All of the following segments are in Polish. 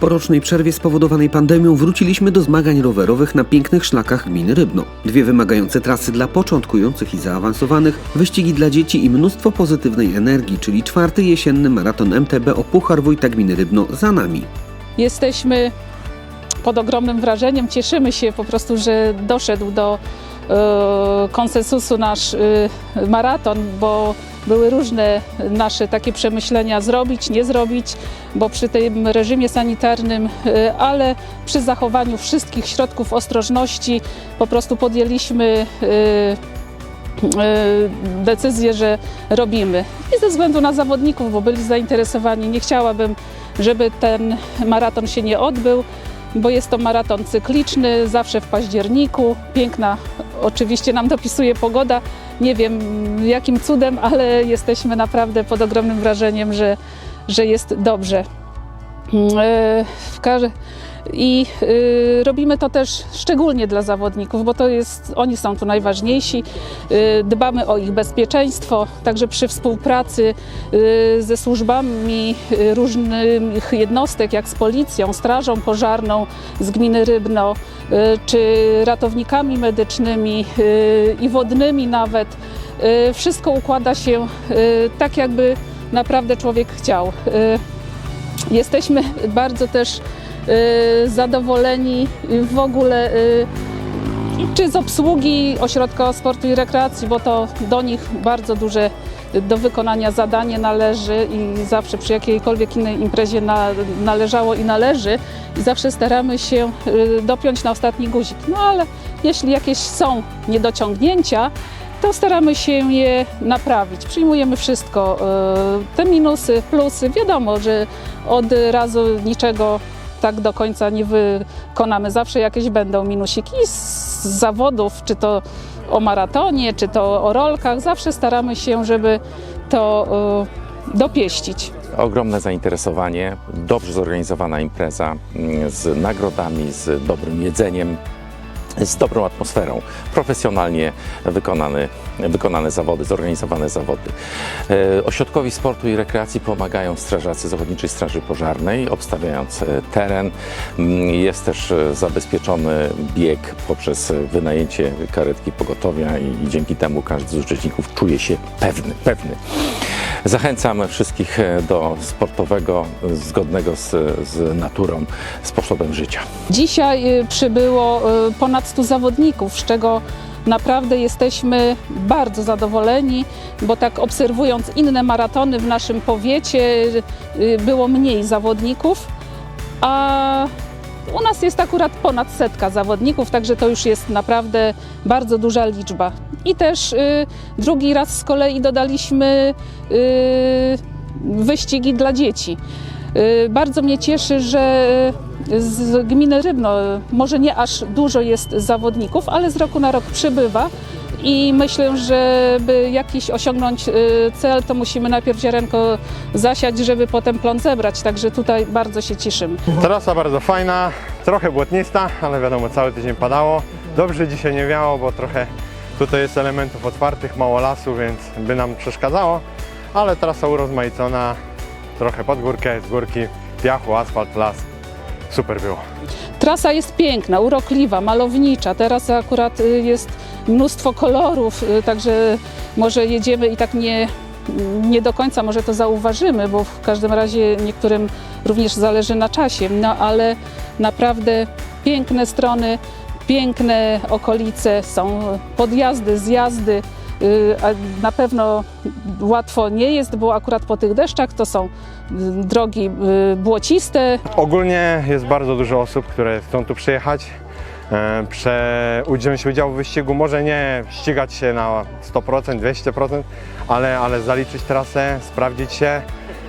Po rocznej przerwie spowodowanej pandemią wróciliśmy do zmagań rowerowych na pięknych szlakach gminy Rybno. Dwie wymagające trasy dla początkujących i zaawansowanych, wyścigi dla dzieci i mnóstwo pozytywnej energii, czyli czwarty jesienny maraton MTB o Puchar Wójta Gminy Rybno za nami. Jesteśmy pod ogromnym wrażeniem, cieszymy się po prostu, że doszedł do konsensusu nasz e, maraton, bo były różne nasze takie przemyślenia zrobić, nie zrobić, bo przy tym reżimie sanitarnym, e, ale przy zachowaniu wszystkich środków ostrożności po prostu podjęliśmy decyzję, że robimy. I ze względu na zawodników, bo byli zainteresowani, nie chciałabym, żeby ten maraton się nie odbył, bo jest to maraton cykliczny, zawsze w październiku. Piękna oczywiście nam dopisuje pogoda. Nie wiem jakim cudem, ale jesteśmy naprawdę pod ogromnym wrażeniem, że, że jest dobrze. I y, robimy to też szczególnie dla zawodników, bo to jest, oni są tu najważniejsi. Y, dbamy o ich bezpieczeństwo, także przy współpracy y, ze służbami różnych jednostek, jak z policją, strażą pożarną z gminy Rybno, czy ratownikami medycznymi i wodnymi nawet. Wszystko układa się tak, jakby naprawdę człowiek chciał. Jesteśmy bardzo też y, zadowoleni w ogóle y, czy z obsługi Ośrodka Sportu i Rekreacji, bo to do nich bardzo duże do wykonania zadanie należy i zawsze przy jakiejkolwiek innej imprezie na, należało i należy i zawsze staramy się y, dopiąć na ostatni guzik. No ale jeśli jakieś są niedociągnięcia, to staramy się je naprawić. Przyjmujemy wszystko, y, te minusy, plusy. Wiadomo, że od razu niczego tak do końca nie wykonamy. Zawsze jakieś będą minusiki z zawodów, czy to o maratonie, czy to o rolkach. Zawsze staramy się, żeby to y, dopieścić. Ogromne zainteresowanie, dobrze zorganizowana impreza mm, z nagrodami, z dobrym jedzeniem, z dobrą atmosferą, profesjonalnie wykonane, wykonane zawody, zorganizowane zawody. E, Ośrodkowi Sportu i Rekreacji pomagają strażacy Zawodniczej Straży Pożarnej, obstawiając e, teren. Mm, Jest też e, zabezpieczony bieg poprzez wynajęcie karetki pogotowia i dzięki temu każdy z uczestników czuje się pewny, pewny. Zachęcam wszystkich e, do sportowego, zgodnego z, z naturą sposobem życia. Dzisiaj y, przybyło y, ponad 100 zawodników, z czego naprawdę jesteśmy bardzo zadowoleni, bo tak obserwując inne maratony w naszym powiecie, y, było mniej zawodników, a u nas jest akurat ponad setka zawodników, także to już jest naprawdę bardzo duża liczba. I też y, drugi raz z kolei dodaliśmy y, wyścigi dla dzieci. Y, Bardzo mnie cieszy, że y, z gminy Rybno może nie aż dużo jest zawodników, ale z roku na rok przybywa. I myślę, żeby jakiś osiągnąć y, cel, to musimy najpierw ziarenko zasiać, żeby potem plon zebrać. Także tutaj bardzo się cieszymy. Trasa bardzo fajna, trochę błotnista, ale wiadomo, cały tydzień padało. Dobrze dzisiaj nie wiało, bo trochę tutaj jest elementów otwartych, mało lasu, więc by nam przeszkadzało, ale trasa urozmaicona, trochę pod górkę, z górki, piachu, asfalt, las. Super było. Trasa jest piękna, urokliwa, malownicza. Teraz akurat y, jest mnóstwo kolorów, y, także może jedziemy i tak nie, nie do końca może to zauważymy, bo w każdym razie niektórym również zależy na czasie. No ale naprawdę piękne strony, piękne okolice, są podjazdy, zjazdy. y, Na pewno łatwo nie jest, bo akurat po tych deszczach to są y, drogi błociste, Ogólnie jest bardzo dużo osób, które chcą tu przyjechać, prze, wziąć udział w wyścigu, może nie ścigać się na 100%, 200%, ale, ale zaliczyć trasę, sprawdzić się,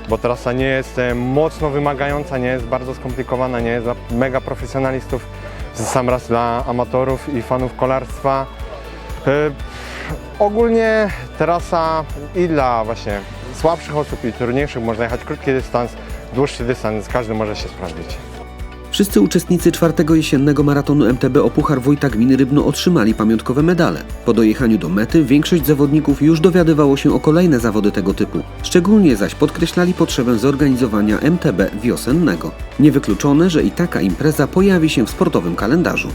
bo trasa nie jest e, mocno wymagająca, nie jest bardzo skomplikowana, nie jest dla mega profesjonalistów, sam raz dla amatorów i fanów kolarstwa. E, Ogólnie trasa i dla właśnie słabszych osób i trudniejszych można jechać krótki dystans, dłuższy dystans, każdy może się sprawdzić. Wszyscy uczestnicy czwartego jesiennego maratonu MTB o Puchar Wójta Gminy Rybno otrzymali pamiątkowe medale. Po dojechaniu do mety większość zawodników już dowiadywało się o kolejne zawody tego typu. Szczególnie zaś podkreślali potrzebę zorganizowania MTB wiosennego. Niewykluczone, że i taka impreza pojawi się w sportowym kalendarzu.